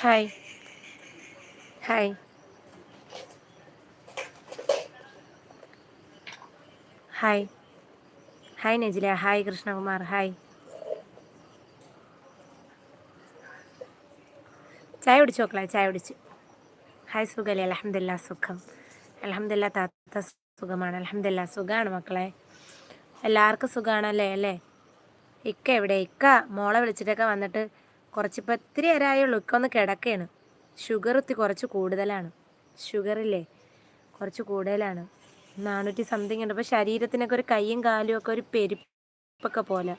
Hi hi hi hi Najila hi Krishnakumar hi ചായ കുടിച്ചു നോക്കളെ ചായ കുടിച്ചു. ഹായ് സുഖല്ലേ? അലഹമില്ല സുഖം. അലഹമില്ല താത്ത സുഖമാണ്. അലഹമില്ല സുഖമാണ് മക്കളെ? എല്ലാവർക്കും സുഖമാണല്ലേ അല്ലേ? ഇക്ക എവിടെ? ഇക്ക മോളെ വിളിച്ചിട്ടൊക്കെ വന്നിട്ട് കുറച്ചിപ്പോൾ ഇത്തിരി നേരമായുള്ളൂ ഇക്കൊന്ന് കിടക്കുകയാണ് ഷുഗർ ഇത്തി കുറച്ച് കൂടുതലാണ്. ഷുഗറില്ലേ കുറച്ച് കൂടുതലാണ്. നാനൂറ്റി സംതിങ് ഉണ്ട്. അപ്പോൾ ശരീരത്തിനൊക്കെ ഒരു കൈയും കാലും ഒക്കെ ഒരു പെരുപ്പൊക്കെ പോലെ.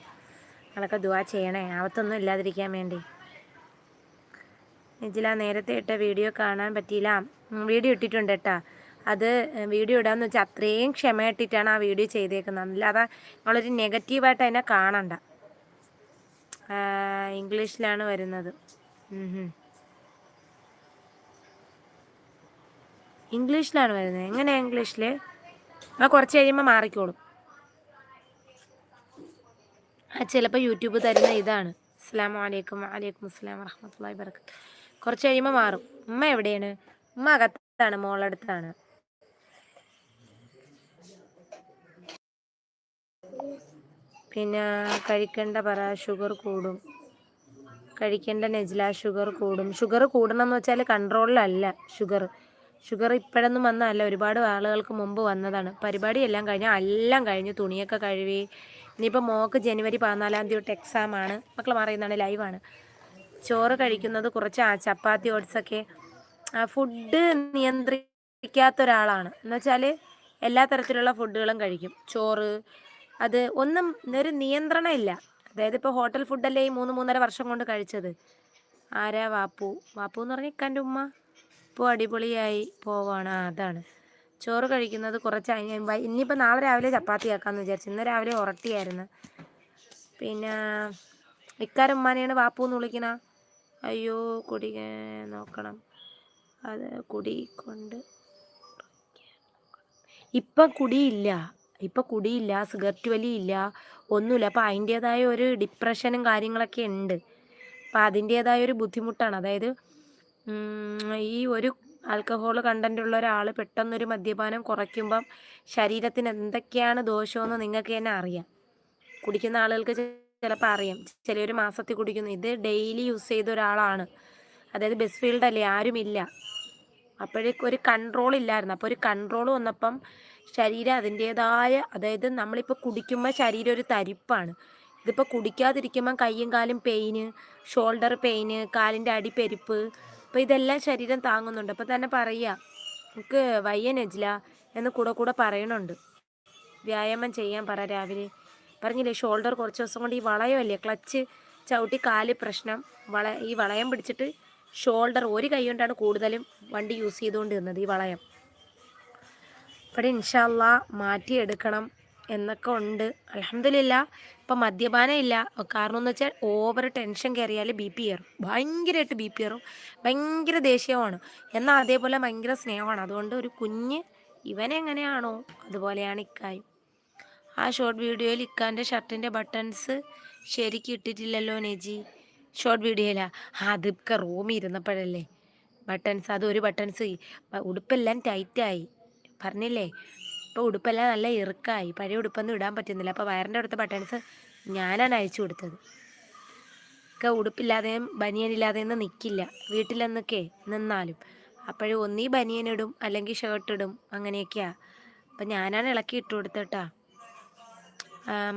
നിങ്ങളൊക്കെ ദുവാ ചെയ്യണേ. ആവത്തൊന്നും ഇല്ലാതിരിക്കാൻ വേണ്ടി. നിജില നേരത്തെ ഇട്ട വീഡിയോ കാണാൻ പറ്റിയില്ല. വീഡിയോ ഇട്ടിട്ടുണ്ട് കേട്ടാ. അത് വീഡിയോ ഇടാന്ന് വെച്ചാൽ അത്രയും ക്ഷമയിട്ടിട്ടാണ് ആ വീഡിയോ ചെയ്തേക്കുന്നത്. അല്ലാതെ നിങ്ങളൊരു നെഗറ്റീവായിട്ട് അതിനെ കാണണ്ട. ഇംഗ്ലീഷിലാണ് വരുന്നത്. ഇംഗ്ലീഷിലാണ് വരുന്നത്. എങ്ങനെയാ ഇംഗ്ലീഷിൽ ആ കുറച്ച് കഴിയുമ്പോൾ മാറിക്കോളും. ആ ചിലപ്പോൾ യൂട്യൂബ് തരുന്ന ഇതാണ്. അസ്സാം വലൈക്കും വലൈക്കും അസ്സാം വറഹമത്തല്ലാ വർക്കത്ത് കുറച്ച് കഴിയുമ്പോൾ മാറും. ഉമ്മ എവിടെയാണ്? ഉമ്മ അകത്താണ് മോളടുത്താണ്. പിന്നെ കഴിക്കേണ്ട പറ ഷുഗർ കൂടും. കഴിക്കേണ്ട നെജില ഷുഗർ കൂടും. ഷുഗർ കൂടണം എന്ന് വെച്ചാൽ കൺട്രോളിലല്ല ഷുഗർ ഷുഗർ ഇപ്പോഴൊന്നും വന്നതല്ല. ഒരുപാട് ആളുകൾക്ക് മുമ്പ് വന്നതാണ്. പരിപാടി എല്ലാം കഴിഞ്ഞ് എല്ലാം കഴിഞ്ഞ് തുണിയൊക്കെ കഴുകി ഇനിയിപ്പോൾ മോക്ക് ജനുവരി പതിനാലാം തീയതി തൊട്ട് എക്സാമാണ് മക്കൾ പറയുന്നതാണ് ലൈവാണ് ചോറ് കഴിക്കുന്നത് കുറച്ച് ആ ചപ്പാത്തി ഓട്സൊക്കെ ഫുഡ് നിയന്ത്രിക്കാത്ത ഒരാളാണ് എന്നുവെച്ചാൽ എല്ലാ തരത്തിലുള്ള ഫുഡുകളും കഴിക്കും. ചോറ് അത് ഒന്നും ഒരു നിയന്ത്രണമില്ല. അതായത് ഇപ്പോൾ ഹോട്ടൽ ഫുഡല്ലേ ഈ മൂന്ന് മൂന്നര വർഷം കൊണ്ട് കഴിച്ചത്. ആരാ വാപ്പു? വാപ്പു എന്ന് പറഞ്ഞാൽ ഇക്കാന്റെ ഉമ്മ. ഇപ്പോൾ അടിപൊളിയായി പോവാണ്. അതാണ്. ചോറ് കഴിക്കുന്നത് കുറച്ച് ഇനിയിപ്പോൾ നാളെ രാവിലെ ചപ്പാത്തി ആക്കാമെന്ന് വിചാരിച്ചു. ഇന്ന് രാവിലെ ഉറട്ടിയായിരുന്നു പിന്നെ ഇക്കാരുമ്മാനെയാണ് വാപ്പു എന്ന് വിളിക്കണ. അയ്യോ കുടി നോക്കണം. അത് കുടി കൊണ്ട് ഇപ്പം കുടിയില്ല. ഇപ്പം കുടിയില്ല സിഗരറ്റ് വലിയില്ല ഒന്നുമില്ല. അപ്പം അതിന്റേതായ ഒരു ഡിപ്രഷനും കാര്യങ്ങളൊക്കെ ഉണ്ട്. അപ്പം അതിന്റേതായ ഒരു ബുദ്ധിമുട്ടാണ്. അതായത് ഈ ഒരു ആൽക്കഹോൾ കണ്ടന്റ് ഉള്ള ഒരാൾ പെട്ടെന്നൊരു മദ്യപാനം കുറയ്ക്കുമ്പം ശരീരത്തിന് എന്തൊക്കെയാണ് ദോഷമെന്ന് നിങ്ങൾക്ക് തന്നെ അറിയാം. കുടിക്കുന്ന ആളുകൾക്ക് ചിലപ്പോൾ അറിയാം. ചിലർ മാസത്തിൽ കുടിക്കുന്നു. ഇത് ഡെയിലി യൂസ് ചെയ്ത ഒരാളാണ്. അതായത് ബസ് ഫീൽഡല്ലേ ആരുമില്ല. അപ്പോഴേക്കും ഒരു കൺട്രോൾ ഇല്ലായിരുന്നു. അപ്പോൾ ഒരു കൺട്രോൾ വന്നപ്പം ശരീരം അതിന്റേതായ അതായത് നമ്മളിപ്പോൾ കുടിക്കുമ്പോൾ ശരീരം ഒരു തരിപ്പാണ്. ഇതിപ്പോൾ കുടിക്കാതിരിക്കുമ്പോൾ കയ്യും കാലും പെയിന് ഷോൾഡർ പെയിന് കാലിന്റെ അടി പെരുപ്പ് അപ്പോൾ ഇതെല്ലാം ശരീരം താങ്ങുന്നുണ്ട്. അപ്പോൾ തന്നെ പറയുക നമുക്ക് വയ്യ നജില എന്ന് കൂടെ കൂടെ പറയണുണ്ട്. വ്യായാമം ചെയ്യാൻ പറ രാവിലെ. പറഞ്ഞില്ലേ ഷോൾഡർ കുറച്ച് ദിവസം കൊണ്ട് ഈ വളയമല്ലേ ക്ലച്ച് ചവിട്ടി കാൽ പ്രശ്നം വള ഈ വളയം പിടിച്ചിട്ട് ഷോൾഡർ ഒരു കൈ കൊണ്ടാണ് കൂടുതലും വണ്ടി യൂസ് ചെയ്തുകൊണ്ടിരുന്നത് ഈ വളയം. ഇവിടെ ഇൻഷല്ല മാറ്റിയെടുക്കണം എന്നൊക്കെ ഉണ്ട്. അലഹമില്ല ഇപ്പം മദ്യപാനം ഇല്ല. കാരണം എന്ന് വെച്ചാൽ ഓവർ ടെൻഷൻ കയറിയാൽ ബി പി കയറും. ഭയങ്കരമായിട്ട് ബി പി കയറും. ഭയങ്കര ദേഷ്യമാണ്. എന്നാൽ അതേപോലെ ഭയങ്കര സ്നേഹമാണ്. അതുകൊണ്ട് ഒരു കുഞ്ഞ് ഇവനെങ്ങനെയാണോ അതുപോലെയാണ് ഇക്കായും. ആ ഷോർട്ട് വീഡിയോയിൽ ഇക്കാന്റെ ഷർട്ടിന്റെ ബട്ടൺസ് ശരിക്കും ഇട്ടിട്ടില്ലല്ലോ നെജി. ഷോർട്ട് വീഡിയോയിലാ അതിക്കെ റൂമിൽ ഇരുന്നപ്പോഴല്ലേ. ബട്ടൺസ് അത് ഒരു ബട്ടൺസ് ഉടുപ്പെല്ലാം ടൈറ്റായി പറഞ്ഞില്ലേ? ഇപ്പോൾ ഉടുപ്പെല്ലാം നല്ല ഇറുക്കായി. പഴയ ഉടുപ്പൊന്നും ഇടാൻ പറ്റുന്നില്ല. അപ്പോൾ വയറിന്റെ അടുത്ത ബട്ടൺസ് ഞാനാണ് അയച്ചു കൊടുത്തത്. ഒക്കെ ഉടുപ്പില്ലാതെയും ബനിയനില്ലാതെയും നിൽക്കില്ല വീട്ടിലെന്നൊക്കെ നിന്നാലും. അപ്പോഴും ഒന്നീ ബനിയനിടും അല്ലെങ്കിൽ ഷർട്ട് ഇടും അങ്ങനെയൊക്കെയാണ് അപ്പം ഞാനാണ് ഇളക്കി ഇട്ട് കൊടുത്തട്ടാ.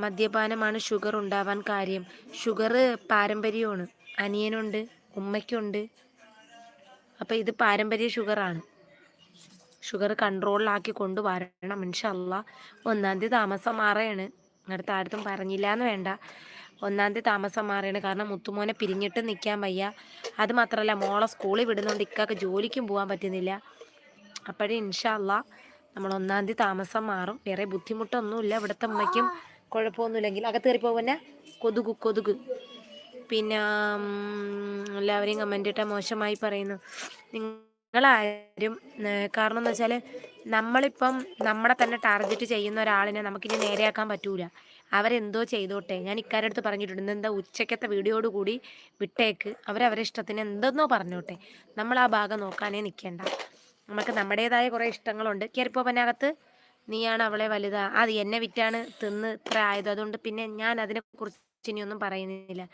മദ്യപാനമാണ് ഷുഗർ ഉണ്ടാവാൻ കാര്യം. ഷുഗർ പാരമ്പര്യമാണ്. അനിയനുണ്ട് ഉമ്മയ്ക്കുണ്ട്. അപ്പോൾ ഇത് പാരമ്പര്യ ഷുഗറാണ്. ഷുഗർ കൺട്രോളിലാക്കി കൊണ്ടുവരണം. ഇൻഷല്ല ഒന്നാം തീയതി താമസം മാറുകയാണ് നിങ്ങളുടെ താഴത്തും പറഞ്ഞില്ല എന്ന് വേണ്ട. ഒന്നാം തീയതി താമസം മാറുകയാണ് കാരണം മുത്തുമോനെ പിരിഞ്ഞിട്ട് നിൽക്കാൻ വയ്യ. അത് മാത്രമല്ല മോളെ സ്കൂളിൽ വിടുന്നുണ്ട് ഇക്കാക്ക് ജോലിക്കും പോകാൻ പറ്റുന്നില്ല. അപ്പോഴേ ഇൻഷല്ല നമ്മൾ ഒന്നാം തീയതി താമസം മാറും. വേറെ ബുദ്ധിമുട്ടൊന്നുമില്ല. ഇവിടുത്തെ അമ്മയ്ക്കും കുഴപ്പമൊന്നുമില്ലെങ്കിൽ അകത്ത് കയറി പോകുന്ന കൊതുകു കൊതുക്. പിന്നെ എല്ലാവരെയും കമന്റ് ഇട്ടാൽ മോശമായി പറയുന്നു. നിങ്ങളാരും കാരണം എന്ന് വെച്ചാൽ നമ്മളിപ്പം നമ്മളെ തന്നെ ടാർഗറ്റ് ചെയ്യുന്ന ഒരാളിനെ നമുക്കിനി നേരെയാക്കാൻ പറ്റൂല. അവരെന്തോ ചെയ്തോട്ടെ. ഞാൻ ഇക്കാരുടെ അടുത്ത് പറഞ്ഞിട്ടുണ്ട്. എന്താ ഉച്ചക്കത്തെ വീഡിയോട് കൂടി വിട്ടേക്ക്. അവരവരെ ഇഷ്ടത്തിന് എന്തെന്നോ പറഞ്ഞോട്ടെ. നമ്മൾ ആ ഭാഗം നോക്കാനേ നിൽക്കേണ്ട നമുക്ക് നമ്മുടേതായ കുറേ ഇഷ്ടങ്ങളുണ്ട്. കയറിപ്പോപ്പനകത്ത് നീയാണ് അവളെ വലുതാ. അത് എന്നെ വിറ്റാണ് തിന്ന് ഇത്ര ആയത്. അതുകൊണ്ട് പിന്നെ ഞാൻ അതിനെക്കുറിച്ച് ഇനിയൊന്നും പറയുന്നില്ല.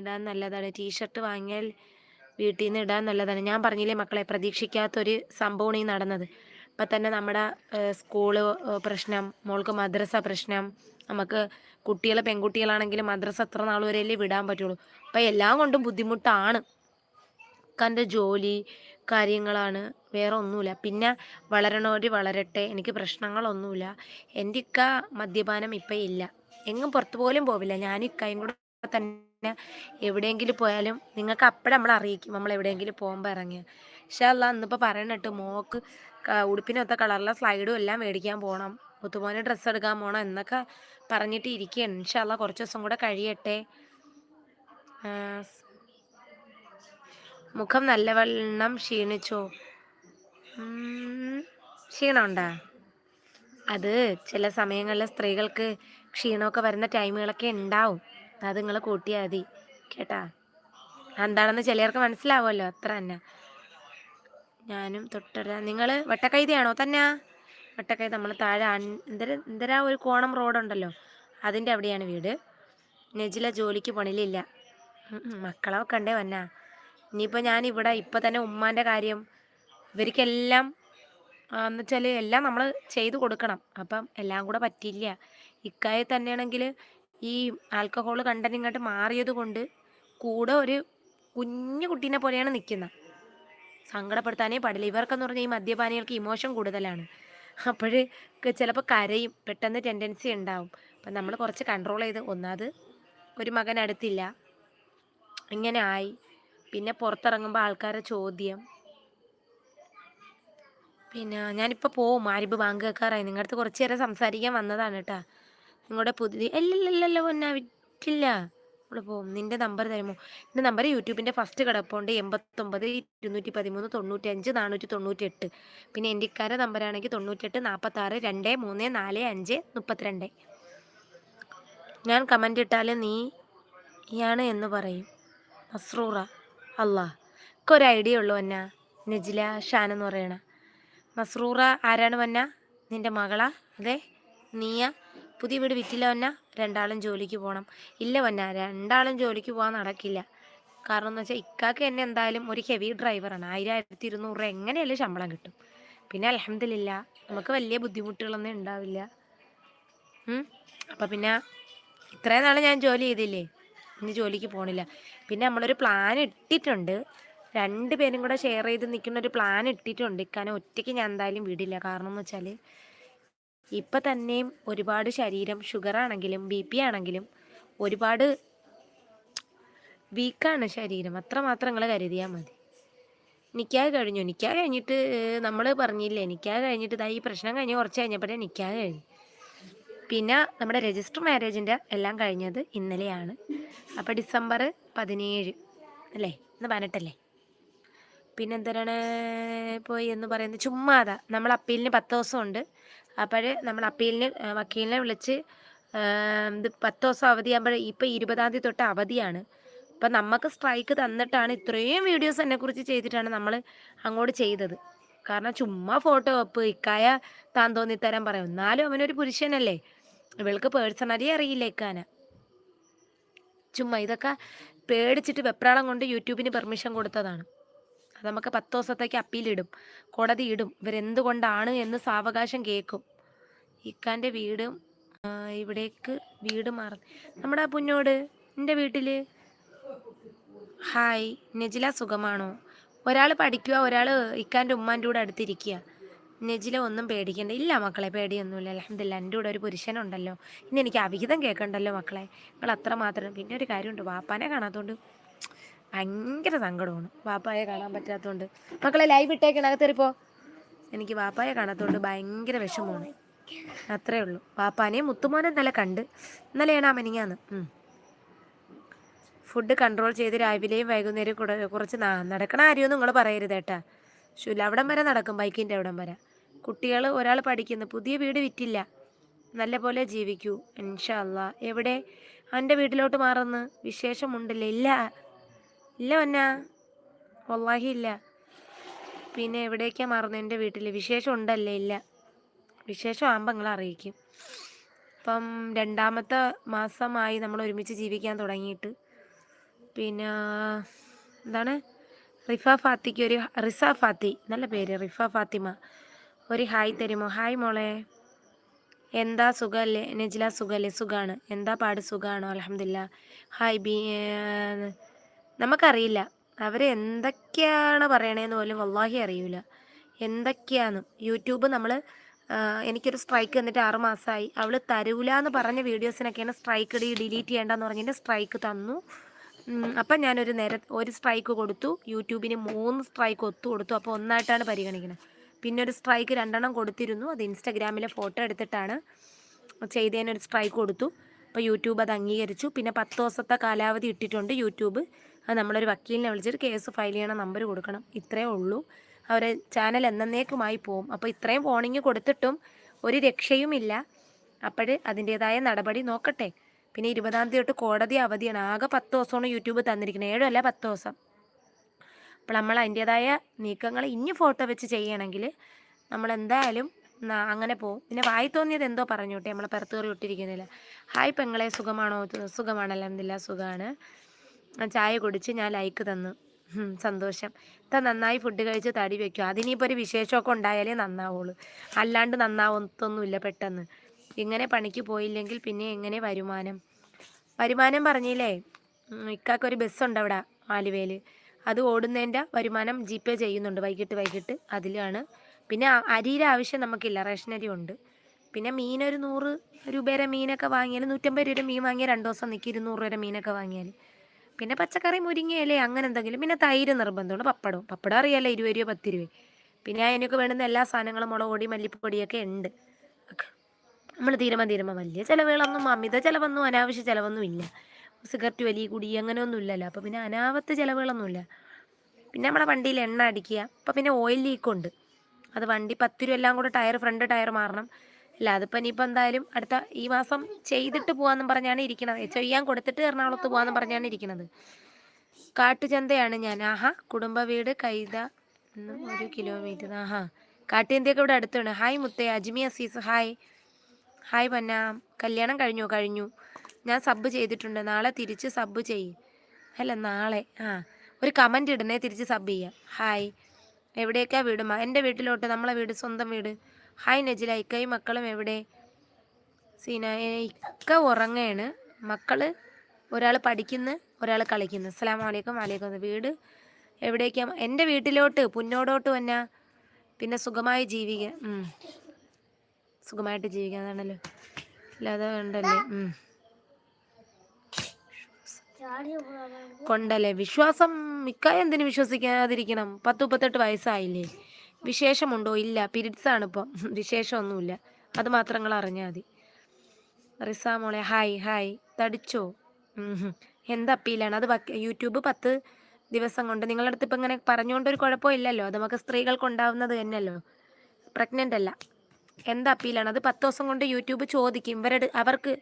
ഇടാൻ നല്ലതാണ്. ടീഷർട്ട് വാങ്ങിയാൽ വീട്ടിൽ നിന്ന് ഇടാൻ നല്ലതാണ്. ഞാൻ പറഞ്ഞില്ലേ മക്കളെ പ്രതീക്ഷിക്കാത്തൊരു സംഭവമാണ് ഈ നടന്നത്. ഇപ്പം തന്നെ നമ്മുടെ സ്കൂൾ പ്രശ്നം മോൾക്ക് മദ്രസ പ്രശ്നം നമുക്ക് കുട്ടികൾ പെൺകുട്ടികളാണെങ്കിലും മദ്രസ എത്ര നാൾ വരെയല്ലേ വിടാൻ പറ്റുള്ളൂ. അപ്പം എല്ലാം കൊണ്ടും ബുദ്ധിമുട്ടാണ്. ഇക്കാന്റെ ജോലി കാര്യങ്ങളാണ് വേറെ ഒന്നുമില്ല. പിന്നെ വളരണവർ വളരട്ടെ എനിക്ക് പ്രശ്നങ്ങളൊന്നുമില്ല. എന്റെ ഇക്ക മദ്യപാനം ഇപ്പം ഇല്ല. എങ്ങും പുറത്തു പോലും പോവില്ല. ഇക്കയും കൂടെ തന്നെ എവിടെയെങ്കിലും പോയാലും നിങ്ങൾക്ക് അപ്പോഴും നമ്മൾ അറിയിക്കും നമ്മൾ എവിടെയെങ്കിലും പോകുമ്പോൾ ഇറങ്ങിയ പക്ഷേ അല്ല ഇന്നിപ്പോൾ പറയണിട്ട് മോക്ക് ഉടുപ്പിനൊത്ത കളറിലെ സ്ലൈഡും എല്ലാം മേടിക്കാൻ പോകണം ഒത്തുപോലെ ഡ്രസ്സ് എടുക്കാൻ പോകണം എന്നൊക്കെ പറഞ്ഞിട്ട് ഇരിക്കുകയാണ് ഇൻഷല്ല കുറച്ച് ദിവസം കൂടെ കഴിയട്ടെ. മുഖം നല്ലവണ്ണം ക്ഷീണിച്ചോ? ക്ഷീണമുണ്ടാ? അത് ചില സമയങ്ങളിൽ സ്ത്രീകൾക്ക് ക്ഷീണമൊക്കെ വരുന്ന ടൈമുകളൊക്കെ ഉണ്ടാവും. അത് നിങ്ങൾ കൂട്ടിയാൽ മതി കേട്ടാ? എന്താണെന്ന് ചിലർക്ക് മനസ്സിലാവുമല്ലോ അത്ര തന്നെ. ഞാനും തൊട്ടര നിങ്ങൾ വട്ടക്കൈതയാണോ തന്നെ? വട്ടക്കൈ നമ്മൾ താഴെ എന്തര എന്തരാ ഒരു കോണം റോഡുണ്ടല്ലോ അതിന്റെ അവിടെയാണ് വീട്. നെജില ജോലിക്ക് പണിയിലില്ല മക്കളെ കണ്ടേ വന്നാ. ഇനിയിപ്പോൾ ഞാൻ ഇപ്പം തന്നെ ഉമ്മാന്റെ കാര്യം ഇവർക്കെല്ലാം എന്ന് വെച്ചാൽ എല്ലാം നമ്മൾ ചെയ്തു കൊടുക്കണം. അപ്പം എല്ലാം കൂടെ പറ്റില്ല ഇക്കായി തന്നെയാണെങ്കിൽ ഈ ആൽക്കഹോൾ കണ്ടന്റ് ഇങ്ങോട്ട് മാറിയത് കൊണ്ട് കൂടെ ഒരു കുഞ്ഞു കുട്ടീനെ പോലെയാണ് നിൽക്കുന്നത് സങ്കടപ്പെടുത്താനേ പാടില്ല. ഇവർക്കെന്ന് പറഞ്ഞാൽ ഈ മദ്യപാനികൾക്ക് ഇമോഷൻ കൂടുതലാണ്. അപ്പോൾ ചിലപ്പോൾ കരയും. പെട്ടെന്ന് ടെൻഡൻസി ഉണ്ടാവും അപ്പം നമ്മൾ കുറച്ച് കൺട്രോൾ ചെയ്ത് ഒന്നാത് ഒരു മകൻ അടുത്തില്ല. ഇങ്ങനെ ആയി. പിന്നെ പുറത്തിറങ്ങുമ്പോൾ ആൾക്കാരെ ചോദ്യം. പിന്നെ ഞാനിപ്പോൾ പോവും. ആരിപ്പ് ബാങ്ക് വെക്കാറായി നിങ്ങളുടെ അടുത്ത് കുറച്ച് നേരം സംസാരിക്കാൻ വന്നതാണ് കേട്ടാ നിങ്ങളുടെ പുതിയ അല്ലല്ല പൊന്നാ വിറ്റില്ല ഇവിടെ പോവും നിന്റെ നമ്പർ തരുമോ? എന്റെ നമ്പർ യൂട്യൂബിന്റെ ഫസ്റ്റ് കിടപ്പുണ്ട്. എൺപത്തൊമ്പത് ഇരുന്നൂറ്റി പതിമൂന്ന് തൊണ്ണൂറ്റഞ്ച് നാനൂറ്റി തൊണ്ണൂറ്റി എട്ട് പിന്നെ എന്റെ ഇക്കാരെ നമ്പറാണെങ്കിൽ തൊണ്ണൂറ്റെട്ട് നാൽപ്പത്താറ് രണ്ട് മൂന്ന് നാല് അഞ്ച് മുപ്പത്തിരണ്ട്. ഞാൻ കമന്റ് ഇട്ടാൽ നീ ഇയാണ് എന്ന് പറയും. മസ്രൂറ അല്ലാ ഒരു ഐഡിയ ഉള്ളൂ എന്നാ നജില ഷാൻ എന്ന് പറയണ. മസ്രൂറ ആരാണ് വന്ന നിന്റെ മകളാ? അതെ? നീയ? പുതിയ വീട് വിറ്റില്ല വന്ന രണ്ടാളും ജോലിക്ക് പോകണം ഇല്ല വന്ന രണ്ടാളും ജോലിക്ക് പോകാൻ നടക്കില്ല. കാരണം എന്ന് വെച്ചാൽ ഇക്കാക്ക് എന്നെ എന്തായാലും ഒരു ഹെവി ഡ്രൈവറാണ് ആയിരം ആയിരത്തി ഇരുന്നൂറ് എങ്ങനെയല്ലേ ശമ്പളം കിട്ടും? പിന്നെ അലഹമില്ല നമുക്ക് വലിയ ബുദ്ധിമുട്ടുകളൊന്നും ഉണ്ടാവില്ല. അപ്പം പിന്നെ ഇത്രയും നാൾ ഞാൻ ജോലി ചെയ്തില്ലേ? ഇനി ജോലിക്ക് പോകണില്ല പിന്നെ നമ്മളൊരു പ്ലാൻ ഇട്ടിട്ടുണ്ട്. രണ്ട് പേരും കൂടെ ഷെയർ ചെയ്ത് നിൽക്കുന്ന ഒരു പ്ലാൻ ഇട്ടിട്ടുണ്ട്. ഇക്കാനെ ഒറ്റയ്ക്ക് ഞാൻ എന്തായാലും വിടില്ല. കാരണം എന്ന് വെച്ചാൽ ഇപ്പം തന്നെയും ഒരുപാട് ശരീരം ഷുഗർ ആണെങ്കിലും ബി പി ആണെങ്കിലും ഒരുപാട് വീക്കാണ് ശരീരം. അത്രമാത്രം നിങ്ങൾ കരുതിയാൽ മതി. നിക്കാഹ് കഴിഞ്ഞു. നിക്കാഹ് കഴിഞ്ഞിട്ട് നമ്മൾ പറഞ്ഞില്ലേ നിക്കാഹ് കഴിഞ്ഞിട്ട് ഇതാ ഈ പ്രശ്നം കഴിഞ്ഞ് കുറച്ച് കഴിഞ്ഞപ്പോഴേ നിക്കാഹ് കഴിഞ്ഞു. പിന്നെ നമ്മുടെ രജിസ്റ്റർ മാരേജിന്റെ എല്ലാം കഴിഞ്ഞത് ഇന്നലെയാണ്. അപ്പോൾ ഡിസംബർ പതിനേഴ് അല്ലേ? ഇന്ന് പതിനെട്ടല്ലേ? പിന്നെ പോയി എന്ന് പറയുന്നത്? ചുമ്മാതാ നമ്മൾ അപ്പീലിന് പത്ത് ദിവസം ഉണ്ട് അപ്പോൾ നമ്മൾ അപ്പീലിന് വക്കീലിനെ വിളിച്ച് ഇത് പത്ത് ദിവസം അവധിയാകുമ്പോൾ ഇപ്പോൾ ഇരുപതാം തീയതി തൊട്ട് അവധിയാണ്. അപ്പം നമുക്ക് സ്ട്രൈക്ക് തന്നിട്ടാണ് ഇത്രയും വീഡിയോസ് എന്നെക്കുറിച്ച് ചെയ്തിട്ടാണ് നമ്മൾ അങ്ങോട്ട് ചെയ്തത്. കാരണം ചുമ്മാ ഫോട്ടോ വെപ്പ് ഇക്കായ താൻ തോന്നി തോന്നിത്തരാൻ പറയും. എന്നാലും അവനൊരു പുരുഷനല്ലേ. ഇവൾക്ക് പേഴ്സണലി അറിയില്ല ഇക്കാന. ചുമ്മാ ഇതൊക്കെ പേടിച്ചിട്ട് വെപ്രാളം കൊണ്ട് യൂട്യൂബിന് പെർമിഷൻ കൊടുത്തതാണ്. അത് നമുക്ക് പത്ത് ദിവസത്തേക്ക് അപ്പീലിടും കോടതി ഇടും. ഇവരെന്തുകൊണ്ടാണ് എന്ന് സാവകാശം കേൾക്കും. ഇക്കാന്റെ വീടും ഇവിടേക്ക് വീട് മാറി. നമ്മുടെ പുന്നോട് എന്റെ വീട്ടിൽ ഹായ് നെജില സുഖമാണോ? ഒരാൾ പഠിക്കുക ഒരാൾ ഇക്കാന്റെ ഉമ്മാന്റെ കൂടെ അടുത്തിരിക്കുക നെജില ഒന്നും പേടിക്കണ്ട. ഇല്ല മക്കളെ പേടിയൊന്നുമില്ല. അലഹമില്ല എന്റെ കൂടെ ഒരു പുരുഷനുണ്ടല്ലോ. ഇനി എനിക്ക് അവിഹിതം കേൾക്കണ്ടല്ലോ മക്കളെ. നിങ്ങൾ അത്ര മാത്രം പിന്നെ ഒരു കാര്യമുണ്ട്. വാപ്പാനെ കാണാത്തതുകൊണ്ട് ഭയങ്കര സങ്കടമാണ്. വാപ്പായെ കാണാൻ പറ്റാത്തതുകൊണ്ട് മക്കളെ ലൈവ് ഇട്ടേക്കണം അകത്തേറിപ്പോ എനിക്ക് വാപ്പായെ കാണാത്തതുകൊണ്ട് ഭയങ്കര വിഷമമാണ്. അത്രേ ഉള്ളൂ. വാപ്പാനെ മുത്തുമോനെ നല്ല കണ്ട്. ഇന്നലെയാണ് ആ ഫുഡ് കൺട്രോൾ ചെയ്ത് രാവിലെയും വൈകുന്നേരം കുറച്ച് നടക്കണ കാര്യമൊന്നും നിങ്ങൾ പറയരുത് ഏട്ടാ ശുല അവിടം വരെ നടക്കും ബൈക്കിന്റെ അവിടം വരെ. കുട്ടികൾ ഒരാൾ പഠിക്കുന്നു പുതിയ വീട് വിറ്റില്ല. നല്ല പോലെ ജീവിക്കൂ ഇൻഷല്ല എവിടെ? എന്റെ വീട്ടിലോട്ട് മാറുന്നു വിശേഷമുണ്ടല്ലേ? ഇല്ല. ഇല്ല ഒന്ന വല്ലാഹി ഇല്ല. പിന്നെ എവിടേക്കാ മാറുന്നത് എന്റെ വീട്ടിൽ വിശേഷം ഉണ്ടല്ലേ? ഇല്ല. വിശേഷം ആകുമ്പോൾ നിങ്ങൾ അറിയിക്കും. ഇപ്പം രണ്ടാമത്തെ മാസമായി നമ്മൾ ഒരുമിച്ച് ജീവിക്കാൻ തുടങ്ങിയിട്ട്. പിന്നെ എന്താണ്? റിഫ ഫാത്തിക്ക് ഒരു റിസ ഫാത്തി നല്ല പേര് റിഫ ഫാത്തിമ. ഒരു ഹായ് തരുമോ? ഹായ് മോളെ. എന്താ സുഖമല്ലേ നജില സുഖമല്ലേ സുഖമാണ് എന്താ പാട്? സുഖമാണോ അലഹമില്ല ഹായ് ബി നമുക്കറിയില്ല. അവർ എന്തൊക്കെയാണ് പറയണേന്ന് പോലും വല്ലാഹി അറിയില്ല എന്തൊക്കെയാന്ന്. യൂട്യൂബ് നമ്മൾ എനിക്കൊരു സ്ട്രൈക്ക് എന്നിട്ട് ആറ് മാസമായി അവൾ തരൂല എന്ന് പറഞ്ഞ വീഡിയോസിനൊക്കെയാണ് സ്ട്രൈക്ക് ഇടി ഡിലീറ്റ് ചെയ്യേണ്ടെന്ന് പറഞ്ഞിട്ട് സ്ട്രൈക്ക് തന്നു. അപ്പം ഞാനൊരു നേര ഒരു സ്ട്രൈക്ക് കൊടുത്തു. യൂട്യൂബിന് മൂന്ന് സ്ട്രൈക്ക് ഒത്തു കൊടുത്തു. അപ്പോൾ ഒന്നായിട്ടാണ് പരിഗണിക്കുന്നത് പിന്നെ ഒരു സ്ട്രൈക്ക് രണ്ടെണ്ണം കൊടുത്തിരുന്നു. അത് ഇൻസ്റ്റഗ്രാമിലെ ഫോട്ടോ എടുത്തിട്ടാണ് ചെയ്തതിനൊരു സ്ട്രൈക്ക് കൊടുത്തു. അപ്പോൾ യൂട്യൂബ് അത് അംഗീകരിച്ചു. പിന്നെ പത്ത് ദിവസത്തെ കാലാവധി ഇട്ടിട്ടുണ്ട് യൂട്യൂബ്. അത് നമ്മളൊരു വക്കീലിനെ വിളിച്ചിട്ട് കേസ് ഫയൽ ചെയ്യണ നമ്പർ കൊടുക്കണം. ഇത്രയേ ഉള്ളൂ. അവരെ ചാനൽ എന്നേക്കുമായി പോവും. അപ്പോൾ ഇത്രയും വോണിങ് കൊടുത്തിട്ടും ഒരു രക്ഷയുമില്ല അപ്പോൾ അതിന്റേതായ നടപടി നോക്കട്ടെ. പിന്നെ ഇരുപതാം തീയതി തൊട്ട് കോടതി അവധിയാണ്. ആകെ പത്ത് ദിവസമാണ് യൂട്യൂബ് തന്നിരിക്കുന്നത് ഏഴല്ല പത്ത് ദിവസം. അപ്പോൾ നമ്മൾ അതിന്റേതായ നീക്കങ്ങൾ ഇനി ഫോട്ടോ വെച്ച് ചെയ്യണമെങ്കിൽ നമ്മൾ എന്തായാലും അങ്ങനെ പോവും. പിന്നെ വായി തോന്നിയത് എന്തോ പറഞ്ഞോട്ടെ നമ്മളെ പുറത്തു കയറി ഇട്ടിരിക്കുന്നില്ല ഹായ് പെങ്ങളെ സുഖമാണോ? സുഖമാണല്ലോ. എന്തില്ല സുഖമാണ്? ചായ കുടിച്ച് ഞാൻ ലൈക്ക് തന്നു. സന്തോഷം. ഇത്ത നന്നായി ഫുഡ് കഴിച്ച് തടി വെക്കും. അതിനിപ്പോൾ ഒരു വിശേഷമൊക്കെ ഉണ്ടായാലേ നന്നാവുള്ളൂ. അല്ലാണ്ട് നന്നാവത്തൊന്നുമില്ല പെട്ടെന്ന്. ഇങ്ങനെ പണിക്ക് പോയില്ലെങ്കിൽ പിന്നെ എങ്ങനെ വരുമാനം? വരുമാനം പറഞ്ഞില്ലേ? ഉം, ഇക്കാക്കൊരു ബസ്സുണ്ട് അവിടെ ആലുവയിൽ അത് ഓടുന്നതിന്റെ വരുമാനം ജി പേ ചെയ്യുന്നുണ്ട്. വൈകിട്ട് വൈകിട്ട് അതിലാണ്. പിന്നെ ആ- അരിയുടെ ആവശ്യം നമുക്കില്ല. റേഷനരി ഉണ്ട്. പിന്നെ മീനൊരു നൂറ് രൂപയുടെ മീനൊക്കെ വാങ്ങിയാൽ നൂറ്റമ്പത് രൂപയുടെ മീൻ വാങ്ങിയാൽ രണ്ട് ദിവസം നിൽക്കും ഇരുന്നൂറ് രൂപയുടെ മീനൊക്കെ വാങ്ങിയാൽ പിന്നെ പച്ചക്കറി മുരിങ്ങയിലേ അങ്ങനെ എന്തെങ്കിലും. പിന്നെ തൈര് നിർബന്ധമാണ്. പപ്പടവും. പപ്പടം അറിയാലോ ഇരുപത് രൂപ പത്ത് രൂപ. പിന്നെ അതിനൊക്കെ വേണ്ടുന്ന എല്ലാ സാധനങ്ങളും മുളക് പൊടി മല്ലിപ്പൊടിയൊക്കെ ഉണ്ട്. നമ്മൾ തീരുമാനം തീരുമാനം വലിയ ചിലവുകളൊന്നും അമിത ചിലവൊന്നും അനാവശ്യ ചിലവൊന്നും ഇല്ല. സിഗരറ്റ് വലിയ കുടി അങ്ങനെയൊന്നും ഇല്ലല്ലോ. അപ്പോൾ പിന്നെ അനാവത്ത് ചിലവുകളൊന്നുമില്ല പിന്നെ നമ്മളെ വണ്ടിയിൽ എണ്ണ അടിക്കുക. അപ്പോൾ പിന്നെ ഓയിൽ ലീക്കുണ്ട്. അത് വണ്ടി പത്ത് രൂപ എല്ലാം കൂടെ ടയർ ഫ്രണ്ട് ടയർ മാറണം. അല്ല അതിപ്പോൾ ഇനിയിപ്പോൾ എന്തായാലും അടുത്ത ഈ മാസം ചെയ്തിട്ട് പോകാമെന്നും പറഞ്ഞാണ് ഇരിക്കുന്നത് ചെയ്യാൻ കൊടുത്തിട്ട് എറണാകുളത്ത് പോകാമെന്ന് പറഞ്ഞാണ് ഇരിക്കുന്നത് കാട്ടുചന്തയാണ് ഞാൻ. ആഹാ കുടുംബ വീട് കൈത ഒരു കിലോമീറ്റർ ആഹാ കാട്ടുചന്തയൊക്കെ ഇവിടെ അടുത്താണ്. ഹായ് മുത്തേ Ajmi Azeez. Hi hi Panna. കല്യാണം കഴിഞ്ഞു? കഴിഞ്ഞു. ഞാൻ സബ് ചെയ്തിട്ടുണ്ട്. നാളെ തിരിച്ച് സബ് ചെയ്യും അല്ല നാളെ. ആ ഒരു കമന്റ് ഇടണേ തിരിച്ച് സബ് ചെയ്യാം. ഹായ് എവിടെയൊക്കെയാണ് വീടുമ്പോൾ എന്റെ വീട്ടിലോട്ട് നമ്മളെ വീട് സ്വന്തം വീട്. ഹായ് നജില ഇക്കൈ മക്കളും എവിടെ? സീന ഇക്ക ഉറങ്ങയാണ്. മക്കൾ ഒരാൾ പഠിക്കുന്നു ഒരാൾ കളിക്കുന്നു. അസ്സലാമു അലൈക്കും വലൈക്കും വീട് എവിടേക്കാ? എന്റെ വീട്ടിലോട്ട് പുന്നോടോട്ട് വന്നാ പിന്നെ സുഖമായി ജീവിക്ക സുഖമായിട്ട് ജീവിക്കാൻ അതാണല്ലോ അല്ലാതെ ഉണ്ടല്ലേ. കൊണ്ടല്ലേ? വിശ്വാസം. മിക്കായ എന്തിനു വിശ്വസിക്കാതിരിക്കണം? പത്ത് മുപ്പത്തെട്ട് വയസ്സായില്ലേ? വിശേഷമുണ്ടോ? ഇല്ല. പിരിഡ്സ് ആണ് ഇപ്പം വിശേഷമൊന്നുമില്ല. അത് മാത്രം നിങ്ങൾ അറിഞ്ഞാൽ മതി. റിസ മോളെ ഹായ് ഹായ്. തടിച്ചോ? എന്താ എന്ത് അപ്പീലാണ്? അത് യൂട്യൂബ് പത്ത് ദിവസം കൊണ്ട് നിങ്ങളുടെ അടുത്ത് ഇപ്പം ഇങ്ങനെ പറഞ്ഞുകൊണ്ട് ഒരു കുഴപ്പമില്ലല്ലോ അത് നമുക്ക് സ്ത്രീകൾക്ക് ഉണ്ടാവുന്നത് തന്നെയല്ലോ? പ്രഗ്നന്റ് അല്ല. എന്താ അപ്പീലാണ്? അത് പത്ത് ദിവസം കൊണ്ട് യൂട്യൂബ് ചോദിക്കും. ഇവരുടെ അവർക്ക്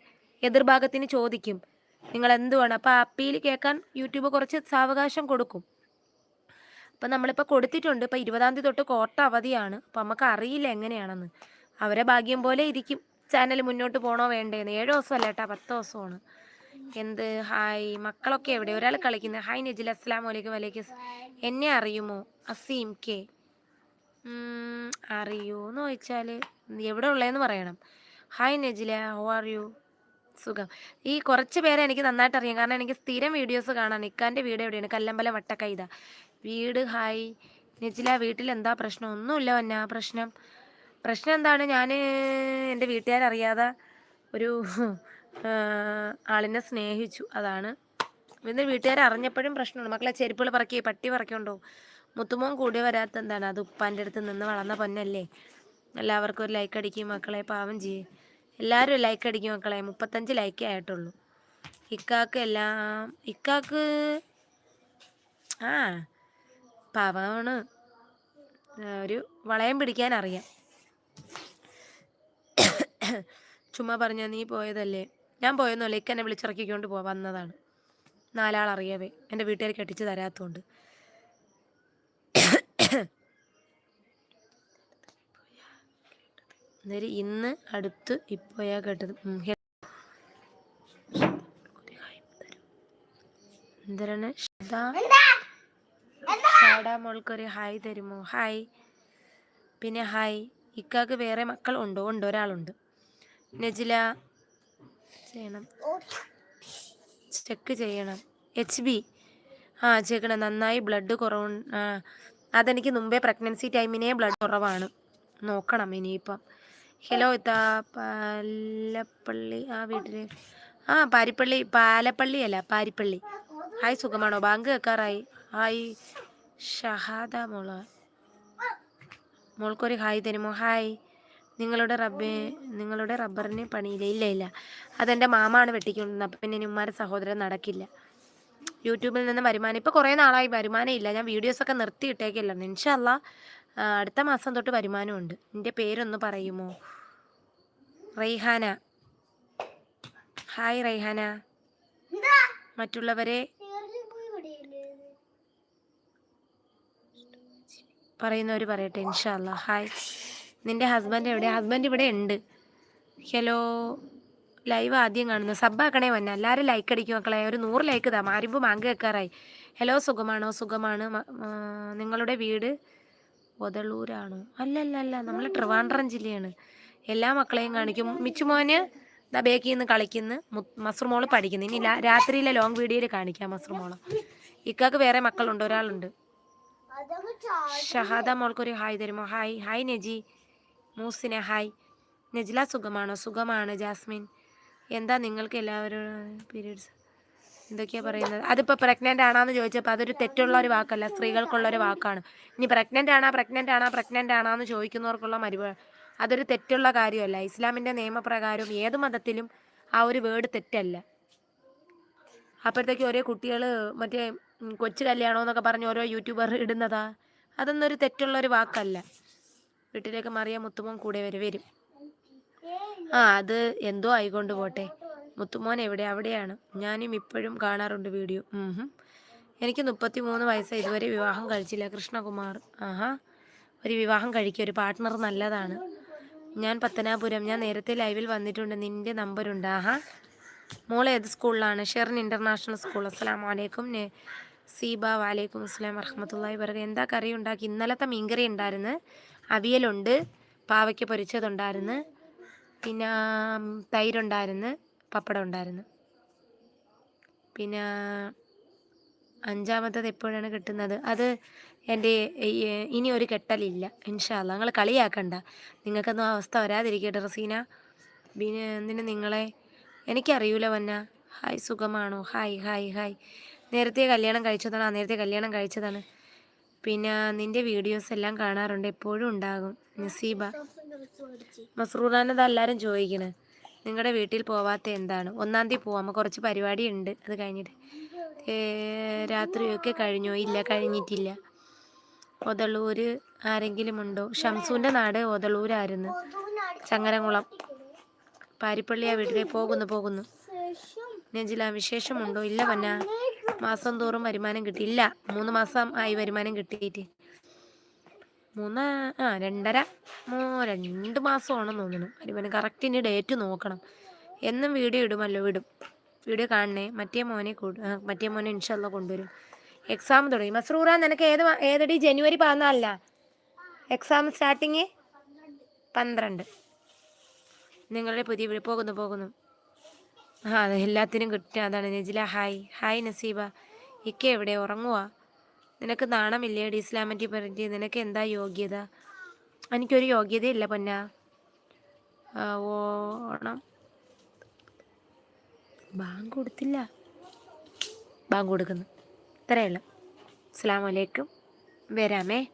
എതിർഭാഗത്തിന് ചോദിക്കും. നിങ്ങൾ എന്തുവാണ് അപ്പോൾ ആ അപ്പീൽ കേൾക്കാൻ യൂട്യൂബ് കുറച്ച് സാവകാശം കൊടുക്കും. അപ്പം നമ്മളിപ്പോൾ കൊടുത്തിട്ടുണ്ട്. ഇപ്പം ഇരുപതാം തീയതി തൊട്ട് കോർട്ട് അവധിയാണ്. അപ്പം നമുക്ക് അറിയില്ല എങ്ങനെയാണെന്ന്. അവരെ ഭാഗ്യം പോലെ ഇരിക്കും. ചാനൽ മുന്നോട്ട് പോകണോ വേണ്ടേന്ന്. ഏഴ് ദിവസമല്ല കേട്ടാ പത്ത് ദിവസമാണ്. എന്ത്? ഹായ്. മക്കളൊക്കെ എവിടെ? ഒരാൾ കളിക്കുന്നത് ഹായ് നജിൽ അസ്ലാം വലൈക്കും വലൈക്കും എന്നെ അറിയുമോ? അസീം കെ. അറിയോ അറിയൂന്ന് ചോദിച്ചാൽ എവിടെ ഉള്ളതെന്ന് പറയണം. Hi Najila. How are you സുഖം. ഈ കുറച്ച് പേരെ എനിക്ക് നന്നായിട്ട് അറിയാം. കാരണം എനിക്ക് സ്ഥിരം വീഡിയോസ് കാണാൻ നിക്കാന്റെ വീട് എവിടെയാണ്? കല്ലമ്പലം വട്ടക്കൈത. വീട്. ഹായ്. നെച്ചില വീട്ടിൽ എന്താ പ്രശ്നം? ഒന്നുമില്ല വന്ന പ്രശ്നം. പ്രശ്നം എന്താണ്? ഞാൻ എന്റെ വീട്ടുകാരറിയാതെ ഒരു ആളിനെ സ്നേഹിച്ചു. അതാണ്. പിന്നെ വീട്ടുകാർ അറിഞ്ഞപ്പോഴും പ്രശ്നമാണ് മക്കളെ ചെരുപ്പുകൾ പറക്കി പട്ടി പറക്കുണ്ടോ? മുത്തുമോൻ കൂടി വരാത്ത എന്താണ് അത് ഉപ്പാന്റെ അടുത്ത് നിന്ന് വളർന്ന പൊന്നല്ലേ? എല്ലാവർക്കും ഒരു ലൈക്ക് അടിക്കും മക്കളെ പാവം ചെയ്യേ എല്ലാവരും ലൈക്ക് അടിക്കും മക്കളെ. മുപ്പത്തഞ്ച് ലൈക്ക് ആയിട്ടുള്ളൂ. ഇക്കാക്ക് എല്ലാം ഇക്കാക്ക് ആ പാവമാണ്. ഒരു വളയം പിടിക്കാൻ അറിയാം ചുമ്മാ പറഞ്ഞ നീ പോയതല്ലേ? ഞാൻ പോയൊന്നുമല്ല ഇക്ക എന്നെ വിളിച്ചിറക്കിക്കൊണ്ട് പോ വന്നതാണ്. നാലാൾ അറിയവേ എന്റെ വീട്ടുകാർ കെട്ടിച്ച് തരാത്തതുകൊണ്ട് അന്നേരം ഇന്ന് അടുത്ത് ഇപ്പോയാ കേട്ടത്. എന്തരണ എന്തിനാണ് ഷാഡാ മോൾക്കൊരു ഹായ് തരുമോ? ഹായ്. പിന്നെ ഹായ്. ഇക്കാക്ക് വേറെ മക്കൾ ഉണ്ടോ? ഉണ്ട് ഒരാളുണ്ട്. നജില ചെയ്യണം. ചെക്ക് ചെയ്യണം. എച്ച് ബി ആ ചെയ്യണം. നന്നായി ബ്ലഡ് കുറവ് അതെനിക്ക് മുമ്പേ പ്രഗ്നൻസി ടൈമിനെ ബ്ലഡ് കുറവാണ്. നോക്കണം ഇനിയിപ്പം. ഹലോ ഇതാ പാലപ്പള്ളി ആ വീട്ടിൽ ആ പാരിപ്പള്ളി പാലപ്പള്ളി അല്ല പാരിപ്പള്ളി. ഹായ് സുഖമാണോ? ബാങ്ക് വെക്കാറായി ഹായ് ഷഹാദ മോൾ. മോൾക്കൊരു ഹായ് തരുമോ? ഹായ്. നിങ്ങളുടെ റബ്ബേ നിങ്ങളുടെ റബ്ബറിന് പണിയില്ല. ഇല്ല ഇല്ല. അതെന്റെ മാമാണ് വെട്ടിക്കൊണ്ടിരുന്നത്. അപ്പം പിന്നെ ഉമ്മാരെ സഹോദരൻ നടക്കില്ല. യൂട്യൂബിൽ നിന്ന് വരുമാനം. ഇപ്പോൾ കുറേ നാളായി വരുമാനം ഇല്ല. ഞാൻ വീഡിയോസൊക്കെ നിർത്തിയിട്ടേക്കില്ല ഇൻഷല്ല അടുത്ത മാസം തൊട്ട് വരുമാനമുണ്ട് എന്റെ പേരൊന്ന് പറയുമോ? റൈഹാന ഹായ് റൈഹാന മറ്റുള്ളവരെ പറയുന്നവർ പറയട്ടെ ഇൻഷാല്ല ഹായ് നിന്റെ ഹസ്ബൻഡ് എവിടെ? ഹസ്ബൻഡ് ഇവിടെ ഉണ്ട്. ഹലോ ലൈവ് ആദ്യം കാണുന്നു. സബ്ബാക്കണേ വന്നെ എല്ലാവരും ലൈക്ക് അടിക്കും മക്കളെ. ഒരു നൂറ് ലൈക്ക് താ മാരിമ്പ് മാങ്ക് വെക്കാറായി. ഹലോ സുഖമാണോ? സുഖമാണ്. നിങ്ങളുടെ വീട് ഒതളൂരാണോ അല്ലല്ല അല്ല നമ്മൾ ട്രിവാൻഡ്രം ജില്ലയാണ്. എല്ലാ മക്കളെയും കാണിക്കും. മിച്ചുമോന് ദാ നിന്ന് കളിക്കുന്നു. മസ്രുമോൾ പഠിക്കുന്നു. ഇനി രാത്രിയിലെ ലോങ് വീഡിയോയിൽ കാണിക്കാം മസ്രുമോളെ ഇക്കാക്ക് വേറെ മക്കളുണ്ട്. ഒരാളുണ്ട്. ഷഹാദ മോൾക്കൊരു ഹായ് തരുമോ? Hi hi Naji. മൂസിനെ hi. Najila സുഖമാണോ? സുഖമാണ് ജാസ്മിൻ. എന്താ നിങ്ങൾക്ക് എല്ലാവരും പീരീഡ്സ് എന്തൊക്കെയാ പറയുന്നത്? അതിപ്പോൾ പ്രഗ്നന്റ് ആണോന്ന് ചോദിച്ചപ്പോൾ അതൊരു തെറ്റുള്ള ഒരു വാക്കല്ല. സ്ത്രീകൾക്കുള്ള ഒരു വാക്കാണ്. ഇനി പ്രഗ്നന്റ് ആണാ പ്രഗ്നന്റ് ആണാ പ്രഗ്നന്റ് ആണാന്ന് ചോദിക്കുന്നവർക്കുള്ള മരുവ അതൊരു തെറ്റുള്ള കാര്യമല്ല. ഇസ്ലാമിന്റെ നിയമപ്രകാരം ഏത് മതത്തിലും ആ ഒരു വേർഡ് തെറ്റല്ല. അപ്പോഴത്തേക്ക് ഒരേ കുട്ടികൾ മറ്റേ കൊച്ചു കല്യാണം എന്നൊക്കെ പറഞ്ഞ് ഓരോ യൂട്യൂബർ ഇടുന്നതാ. അതൊന്നും ഒരു തെറ്റുള്ള ഒരു വാക്കല്ല. വീട്ടിലേക്ക് മറിയ മുത്തുമോൻ കൂടെ വരെ വരും. ആ അത് എന്തോ ആയിക്കൊണ്ട് പോട്ടെ. മുത്തുമോൻ എവിടെ? അവിടെയാണ്. ഞാനും ഇപ്പോഴും കാണാറുണ്ട് വീഡിയോ. എനിക്ക് മുപ്പത്തി മൂന്ന് വയസ്സായി ഇതുവരെ വിവാഹം കഴിച്ചില്ല. കൃഷ്ണകുമാർ. ആഹാ. ഒരു വിവാഹം കഴിക്കുക. ഒരു പാർട്ട്ണർ നല്ലതാണ്. ഞാൻ പത്തനാപുരം. ഞാൻ നേരത്തെ ലൈവിൽ വന്നിട്ടുണ്ട്. നിന്റെ നമ്പറുണ്ട്. ആഹാ. മോൾ ഏത് സ്കൂളിലാണ്? Sherin international school. അസ്സാം വലൈക്കും സീബ വാലേക്കും അസ്സലാം വറഹമത്തല്ലാഹി വർക്ക എന്താ കറി ഉണ്ടാക്കി? ഇന്നലത്തെ മീൻകറി ഉണ്ടായിരുന്നു. അവിയലുണ്ട് പാവയ്ക്ക പൊരിച്ചതുണ്ടായിരുന്നു. പിന്നെ തൈരുണ്ടായിരുന്നു പപ്പടം ഉണ്ടായിരുന്നു പിന്നെ അഞ്ചാമത്തത് എപ്പോഴാണ് കിട്ടുന്നത്? അത് എന്റെ ഇനി ഒരു കെട്ടലില്ല ഇൻഷാല്ല നിങ്ങൾ കളിയാക്കണ്ട. നിങ്ങൾക്കൊന്നും അവസ്ഥ വരാതിരിക്കട്ടെ റസീന. പിന്നെ എന്തിനു നിങ്ങളെ? എനിക്കറിയൂല വന്ന. ഹായ് സുഖമാണോ? Hi hi hi. നേരത്തെ കല്യാണം കഴിച്ചതാണ് ആ നേരത്തെ കല്യാണം കഴിച്ചതാണ്. പിന്നെ നിന്റെ വീഡിയോസ് എല്ലാം കാണാറുണ്ട് എപ്പോഴും ഉണ്ടാകും. നസീബ മസ്റൂറാനത് എല്ലാവരും ചോദിക്കണ്. നിങ്ങളുടെ വീട്ടിൽ പോവാത്ത എന്താണ്? ഒന്നാം തീയതി പോവാം കുറച്ച് പരിപാടി ഉണ്ട് അത് കഴിഞ്ഞിട്ട്. രാത്രിയൊക്കെ കഴിഞ്ഞോ? ഇല്ല കഴിഞ്ഞിട്ടില്ല. ഒതളൂർ ആരെങ്കിലും ഉണ്ടോ? ഷംസുവിന്റെ നാട് ഒതളൂരായിരുന്നു ചങ്ങരംകുളം. പാരിപ്പള്ളി ആ വീട്ടിലേക്ക് പോകുന്നു പോകുന്നു. നെഞ്ചില വിശേഷമുണ്ടോ? ഇല്ല വന്ന മാസം തോറും വരുമാനം കിട്ടിയില്ല മൂന്ന് മാസം ആയി വരുമാനം കിട്ടിയിട്ട്. മൂന്ന് ആ രണ്ടര മൂ രണ്ട് മാസമാണെന്ന് തോന്നുന്നു. വരുമാനം ഇനി ഡേറ്റ് നോക്കണം. എന്നും വീഡിയോ ഇടുമല്ലോ വിടും. വീഡിയോ കാണണേ. മറ്റേ മോനെ മറ്റേ മോനെ ഇൻഷല്ല കൊണ്ടുവരും. എക്സാം തുടങ്ങി. മസ്റൂറ നിനക്ക് ഏത് ഏതടി? ജനുവരി പതിനാലല്ല എക്സാം സ്റ്റാർട്ടിങ് പന്ത്രണ്ട്. നിങ്ങളുടെ പുതിയ പോകുന്നു പോകുന്നു. ആ എല്ലാത്തിനും കിട്ടുക. അതാണ് നജില. ഹായ്. ഹായ് നസീബ. ഇക്ക എവിടെ? ഉറങ്ങുവാ? നിനക്ക് നാണമില്ലേ ഡി ഇസ്ലാമറ്റി പറഞ്ഞിട്ട്? നിനക്ക് എന്താ യോഗ്യത? എനിക്കൊരു യോഗ്യതയില്ല പൊന്ന. ഓണം. ബാങ്ക് കൊടുത്തില്ല. ബാങ്ക് കൊടുക്കുന്നു. ഇത്രയേ ഉള്ളൂ. അസ്സാം വലൈക്കും വരാമേ.